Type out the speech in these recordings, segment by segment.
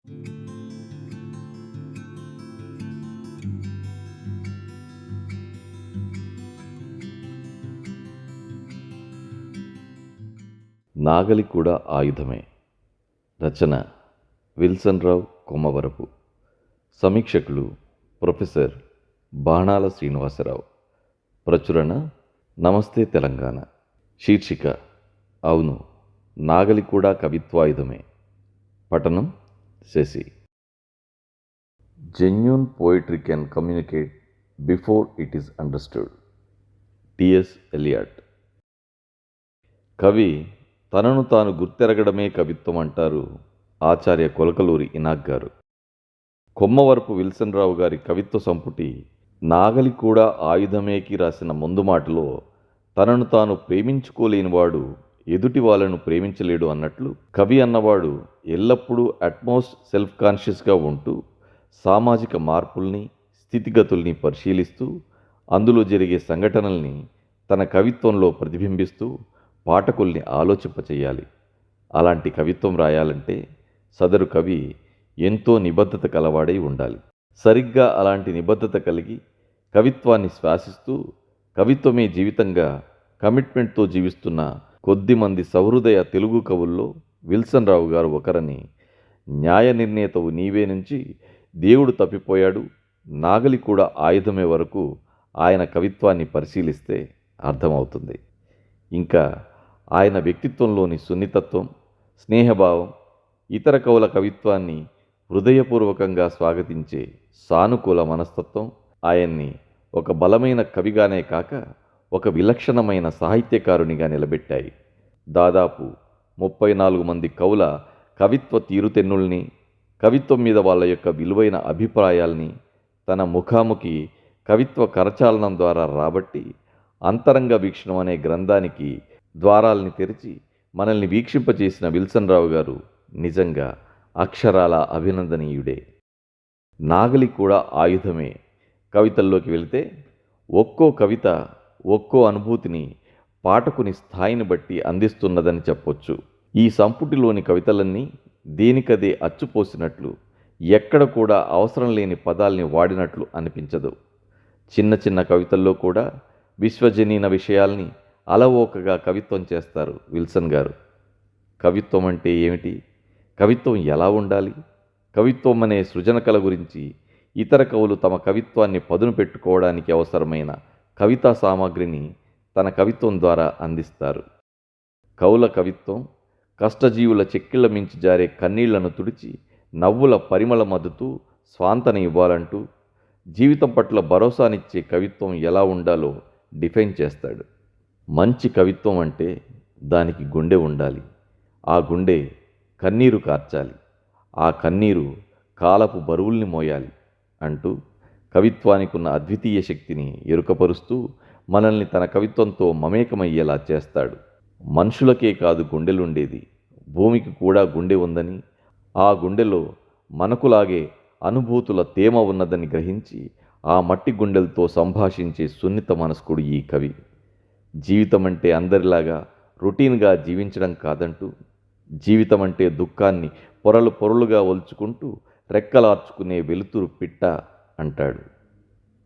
నాగలి కూడా ఆయుధమే. రచన విల్సన్ రావు కొమ్మవరపు. సమీక్షకులు ప్రొఫెసర్ బాణాల శ్రీనివాసరావు. ప్రచురణ నమస్తే తెలంగాణ. శీర్షిక అవును నాగలి కూడా కవిత్వాయుధమే. పఠనం Shashi. Genuine poetry can communicate before it is understood TS Eliot కవి తనను తాను గుర్తెరగడమే కవిత్వం అంటారు ఆచార్య కొలకలూరి ఇనాక్ గారు. కొమ్మవరపు విల్సన్ రావు గారి కవిత్వ సంపుటి నాగలి కూడా ఆయుధమేకి రాసిన ముందు మాటలో తనను తాను ప్రేమించుకోలేనివాడు ఎదుటి వాళ్ళను ప్రేమించలేడు అన్నట్లు కవి అన్నవాడు ఎల్లప్పుడూ అట్మోస్ట్ సెల్ఫ్ కాన్షియస్గా ఉంటూ సామాజిక మార్పుల్ని స్థితిగతుల్ని పరిశీలిస్తూ అందులో జరిగే సంఘటనల్ని తన కవిత్వంలో ప్రతిబింబిస్తూ పాఠకుల్ని ఆలోచింపచేయాలి. అలాంటి కవిత్వం రాయాలంటే సదరు కవి ఎంతో నిబద్ధత కలవాడై ఉండాలి. సరిగ్గా అలాంటి నిబద్ధత కలిగి కవిత్వాన్ని శ్వాసిస్తూ కవిత్వమే జీవితంగా కమిట్మెంట్తో జీవిస్తున్న కొద్దిమంది సహృదయ తెలుగు కవుల్లో విల్సన్ రావు గారు ఒకరని న్యాయ నిర్ణేతవు నీవే నుంచి దేవుడు తప్పిపోయాడు. నాగలి కూడా ఆయుధమే వరకు ఆయన కవిత్వాన్ని పరిశీలిస్తే అర్థమవుతుంది. ఇంకా ఆయన వ్యక్తిత్వంలోని సున్నితత్వం స్నేహభావం ఇతర కవుల కవిత్వాన్ని హృదయపూర్వకంగా స్వాగతించే సానుకూల మనస్తత్వం ఆయన్ని ఒక బలమైన కవిగానే కాక ఒక విలక్షణమైన సాహిత్యకారునిగా నిలబెట్టాయి. దాదాపు ముప్పై నాలుగు మంది కవుల కవిత్వ తీరుతెన్నుల్ని కవిత్వం మీద వాళ్ళ యొక్క విలువైన అభిప్రాయాల్ని తన ముఖాముఖి కవిత్వ కరచాలనం ద్వారా రాబట్టి అంతరంగ వీక్షణం అనే గ్రంథానికి ద్వారాల్ని తెరిచి మనల్ని వీక్షింపజేసిన విల్సన్ రావు గారు నిజంగా అక్షరాల అభినందనీయుడే. నాగలి కూడా ఆయుధమే. కవితల్లోకి వెళితే ఒక్కో కవిత ఒక్కో అనుభూతిని పాఠకుని స్థాయిని బట్టి అందిస్తున్నదని చెప్పొచ్చు. ఈ సంపుటిలోని కవితలన్నీ దేనికదే అచ్చుపోసినట్లు ఎక్కడ కూడా అవసరం లేని పదాల్ని వాడినట్లు అనిపించదు. చిన్న చిన్న కవితల్లో కూడా విశ్వజనీన విషయాల్ని అలవోకగా కవిత్వం చేస్తారు విల్సన్ గారు. కవిత్వం అంటే ఏమిటి? కవిత్వం ఎలా ఉండాలి? కవిత్వం అనే సృజన కళ గురించి ఇతర కవులు తమ కవిత్వాన్ని పదును పెట్టుకోవడానికి అవసరమైన కవితా సామాగ్రిని తన కవిత్వం ద్వారా అందిస్తారు. కవుల కవిత్వం కష్టజీవుల చెక్కిళ్ళ మించి జారే కన్నీళ్ళను తుడిచి నవ్వుల పరిమళ మద్దుతూ స్వాంతన ఇవ్వాలంటూ జీవితం పట్ల భరోసానిచ్చే కవిత్వం ఎలా ఉండాలో డిఫైన్ చేస్తాడు. మంచి కవిత్వం అంటే దానికి గుండె ఉండాలి. ఆ గుండె కన్నీరు కార్చాలి. ఆ కన్నీరు కాలపు బరువుల్ని మోయాలి అంటూ కవిత్వానికి ఉన్న అద్వితీయ శక్తిని ఎరుకపరుస్తూ మనల్ని తన కవిత్వంతో మమేకమయ్యేలా చేస్తాడు. మనుషులకే కాదు గుండెలుండేది. భూమికి కూడా గుండె ఉందని ఆ గుండెలో మనకులాగే అనుభూతుల తేమ ఉన్నదని గ్రహించి ఆ మట్టి గుండెలతో సంభాషించే సున్నిత మనస్కుడు ఈ కవి. జీవితం అంటే అందరిలాగా రొటీన్గా జీవించడం కాదంటూ జీవితం అంటే దుఃఖాన్ని పొరలు పొరలుగా ఒలుచుకుంటూ రెక్కలార్చుకునే వెలుతురు పిట్ట అంటాడు.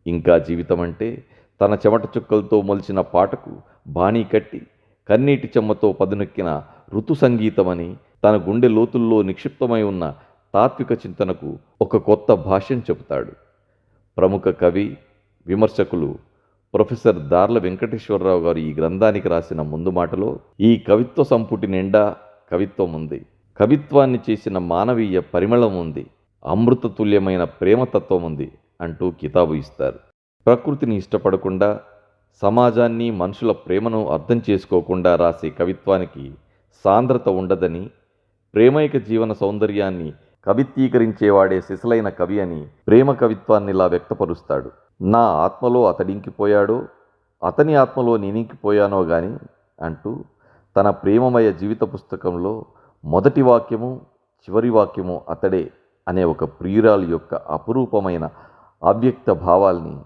ఇంకా జీవితం అంటే తన చెమట చుక్కలతో మొలిచిన పాటకు బాణీ కట్టి కన్నీటి చెమ్మతో పదునెక్కిన ఋతు సంగీతమని తన గుండె లోతుల్లో నిక్షిప్తమై ఉన్న తాత్విక చింతనకు ఒక కొత్త భాష్యం చెబుతాడు. ప్రముఖ కవి విమర్శకులు ప్రొఫెసర్ దార్ల వెంకటేశ్వరరావు గారు ఈ గ్రంథానికి రాసిన ముందు మాటలో ఈ కవిత్వ సంపుటి నిండా కవిత్వం ఉంది. కవిత్వాన్ని చేసిన మానవీయ పరిమళం ఉంది. అమృతతుల్యమైన ప్రేమతత్వం ఉంది. అంటూ కితాబు ఇస్తారు. ప్రకృతిని ఇష్టపడకుండా సమాజాన్ని మనుషుల ప్రేమను అర్థం చేసుకోకుండా రాసే కవిత్వానికి సాంద్రత ఉండదని ప్రేమైక జీవన సౌందర్యాన్ని కవిత్వీకరించేవాడే శిశలైన కవి అని ప్రేమ కవిత్వాన్ని ఇలా వ్యక్తపరుస్తాడు. నా ఆత్మలో అతడింకిపోయాడో అతని ఆత్మలో నేనింకిపోయానో గాని అంటూ తన ప్రేమమయ జీవిత పుస్తకంలో మొదటి వాక్యము చివరి వాక్యము అతడే అనే ఒక ప్రియురాలు యొక్క అపురూపమైన అవ్యక్త భావాల్ని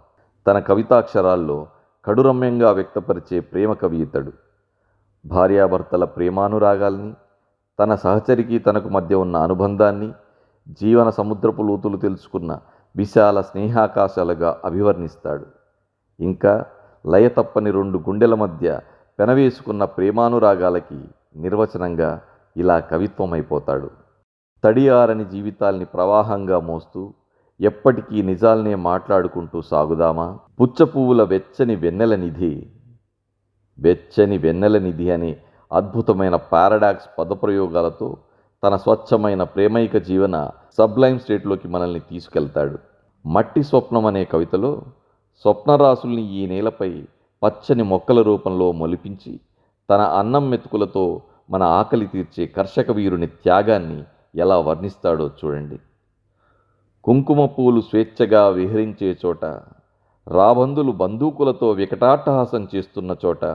తన కవితాక్షరాల్లో కడురమ్యంగా వ్యక్తపరిచే ప్రేమ కవి ఇతడు. భార్యాభర్తల ప్రేమానురాగాల్ని తన సహచరికి తనకు మధ్య ఉన్న అనుబంధాన్ని జీవన సముద్రపు లోతులు తెలుసుకున్న విశాల స్నేహాకాశాలుగా అభివర్ణిస్తాడు. ఇంకా లయ తప్పని రెండు గుండెల మధ్య పెనవేసుకున్న ప్రేమానురాగాలకి నిర్వచనంగా ఇలా కవిత్వమైపోతాడు. తడియారని జీవితాల్ని ప్రవాహంగా మోస్తూ ఎప్పటికీ నిజాల్నే మాట్లాడుకుంటూ సాగుదామా? పుచ్చపువ్వుల వెచ్చని వెన్నెల నిధి వెచ్చని వెన్నెల నిధి అనే అద్భుతమైన పారాడాక్స్ పదప్రయోగాలతో తన స్వచ్ఛమైన ప్రేమైక జీవన సబ్లైమ్ స్టేట్లోకి మనల్ని తీసుకెళ్తాడు. మట్టి స్వప్నం అనే కవితలో స్వప్నరాసుల్ని ఈ నేలపై పచ్చని మొక్కల రూపంలో మొలిపించి తన అన్నం మెతుకులతో మన ఆకలి తీర్చే కర్షక వీరుని త్యాగాన్ని ఎలా వర్ణిస్తాడో చూడండి. కుంకుమ పూలు స్వేచ్ఛగా విహరించే చోట రాబందులు బందూకులతో వికటాట్టహాసం చేస్తున్న చోట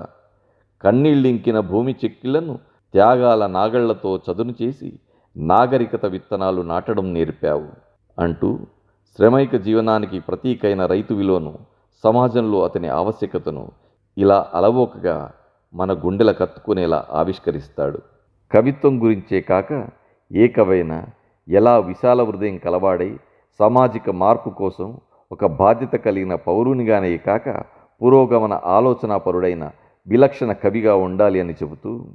కన్నీళ్ళింకిన భూమి చెక్కిళ్ళను త్యాగాల నాగళ్ళతో చదును చేసి నాగరికత విత్తనాలు నాటడం నేర్పావు అంటూ శ్రమైక జీవనానికి ప్రతీకైన రైతు విలువను సమాజంలో అతని ఆవశ్యకతను ఇలా అలవోకగా మన గుండెల కత్తుకునేలా ఆవిష్కరిస్తాడు. కవిత్వం గురించే కాక ఏ కవైనా ఎలా విశాల హృదయం కలవాడై సామాజిక మార్పు కోసం ఒక బాధ్యత కలిగిన పౌరునిగానే కాక పురోగమన ఆలోచనాపరుడైన విలక్షణ కవిగా ఉండాలి అని చెబుతూ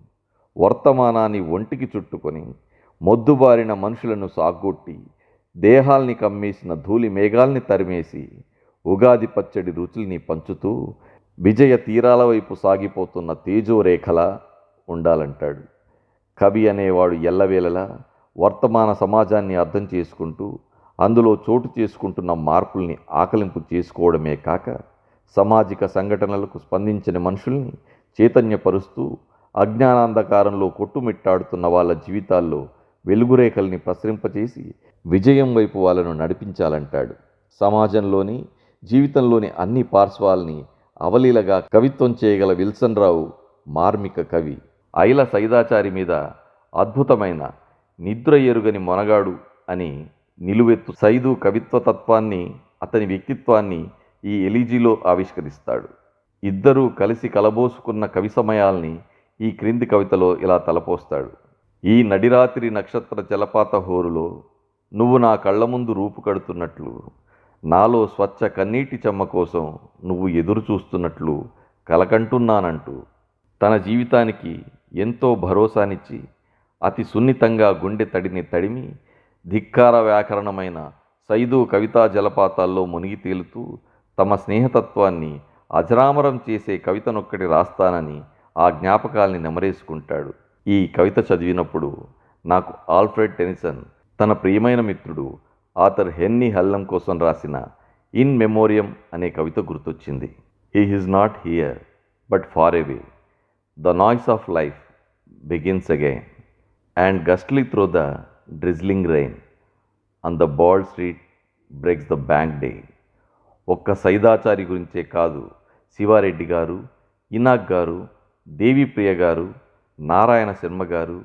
వర్తమానాన్ని ఒంటికి చుట్టుకొని మొద్దుబారిన మనుషులను సాగ్గొట్టి దేహాల్ని కమ్మేసిన ధూళి మేఘాల్ని తరిమేసి ఉగాది పచ్చడి రుచుల్ని పంచుతూ విజయ తీరాల వైపు సాగిపోతున్న తేజోరేఖలా ఉండాలంటాడు. కవి అనేవాడు ఎల్లవేళలా వర్తమాన సమాజాన్ని అర్థం చేసుకుంటూ అందులో చోటు చేసుకుంటున్న మార్పుల్ని ఆకలింపు చేసుకోవడమే కాక సామాజిక సంఘటనలకు స్పందించని మనుషుల్ని చైతన్యపరుస్తూ అజ్ఞానాంధకారంలో కొట్టుమిట్టాడుతున్న వాళ్ళ జీవితాల్లో వెలుగురేఖల్ని ప్రసరింపచేసి విజయం వైపు వాళ్ళను నడిపించాలంటాడు. సమాజంలోని జీవితంలోని అన్ని పార్శ్వాల్ని అవలీలగా కవిత్వం చేయగల విల్సన్ రావు మార్మిక కవి. ఐల సైదాచారి మీద అద్భుతమైన నిద్ర ఎరుగని మొనగాడు అని నిలువెత్తు సైదు కవిత్వ తత్వాన్ని అతని వ్యక్తిత్వాన్ని ఈ ఎలిజీలో ఆవిష్కరిస్తాడు. ఇద్దరూ కలిసి కలబోసుకున్న కవి సమయాల్ని ఈ క్రింది కవితలో ఇలా తలపోస్తాడు. ఈ నడిరాత్రి నక్షత్ర జలపాత హోరులో నువ్వు నా కళ్ళ ముందు రూపు కడుతున్నట్లు నాలో స్వచ్ఛ కన్నీటి చెమ్మ కోసం నువ్వు ఎదురు చూస్తున్నట్లు కలకంటున్నానంటూ తన జీవితానికి ఎంతో భరోసానిచ్చి అతి సున్నితంగా గుండె తడిని తడిమి ధిక్కార వ్యాకరణమైన సైదు కవితా జలపాతాల్లో మునిగి తేలుతూ తమ స్నేహతత్వాన్ని అజరామరం చేసే కవితనొక్కటి రాస్తానని ఆ జ్ఞాపకాల్ని నెమరేసుకుంటాడు. ఈ కవిత చదివినప్పుడు నాకు ఆల్ఫ్రెడ్ టెనిసన్ తన ప్రియమైన మిత్రుడు ఆథర్ హెన్నీ హల్లం కోసం రాసిన ఇన్ మెమోరియం అనే కవిత గుర్తొచ్చింది. He is not here but far away the noise of life begins again. And ghastly through the drizzling rain on the bald street breaks the bank day ఒక్క సైదాచారి గురించే కాదు శివారెడ్డి గారు ఇనాక్ గారు దేవిప్రియ గారు నారాయణ శర్మ గారు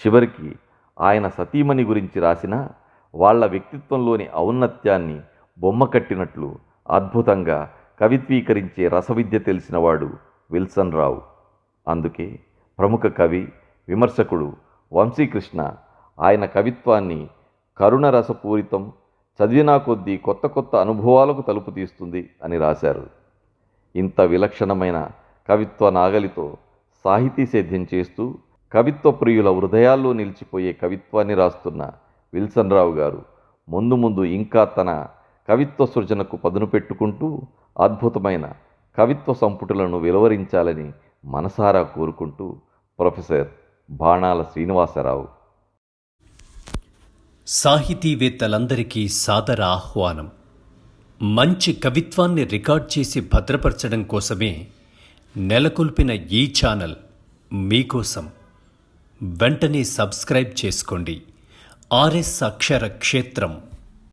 చివరికి ఆయన సతీమణి గురించి రాసిన వాళ్ళ వ్యక్తిత్వంలోని ఔన్నత్యాన్ని బొమ్మ కట్టినట్లు అద్భుతంగా కవిత్వీకరించే రసవిద్య తెలిసినవాడు విల్సన్ రావు. అందుకే ప్రముఖ కవి విమర్శకుడు వంశీకృష్ణ ఆయన కవిత్వాన్ని కరుణ రసపూరితం చదివినా కొద్దీ కొత్త కొత్త అనుభవాలకు తలుపు తీస్తుంది అని రాశారు. ఇంత విలక్షణమైన కవిత్వ నాగలితో సాహితీ సేద్యం చేస్తూ కవిత్వ ప్రియుల హృదయాల్లో నిలిచిపోయే కవిత్వాన్ని రాస్తున్న విల్సన్ రావు గారు ముందు ముందు ఇంకా తన కవిత్వ సృజనకు పదును పెట్టుకుంటూ అద్భుతమైన కవిత్వ సంపుటులను వెలువరించాలని మనసారా కోరుకుంటూ ప్రొఫెసర్ బాణాల శ్రీనివాసరావు సాహితీవేత్తలందరికీ సాదర ఆహ్వానం. మంచి కవిత్వాన్ని రికార్డ్ చేసి భద్రపరచడం కోసమే నెలకొల్పిన ఈ ఛానల్ మీకోసం. వెంటనే సబ్స్క్రైబ్ చేసుకోండి. ఆర్ఎస్ అక్షర క్షేత్రం.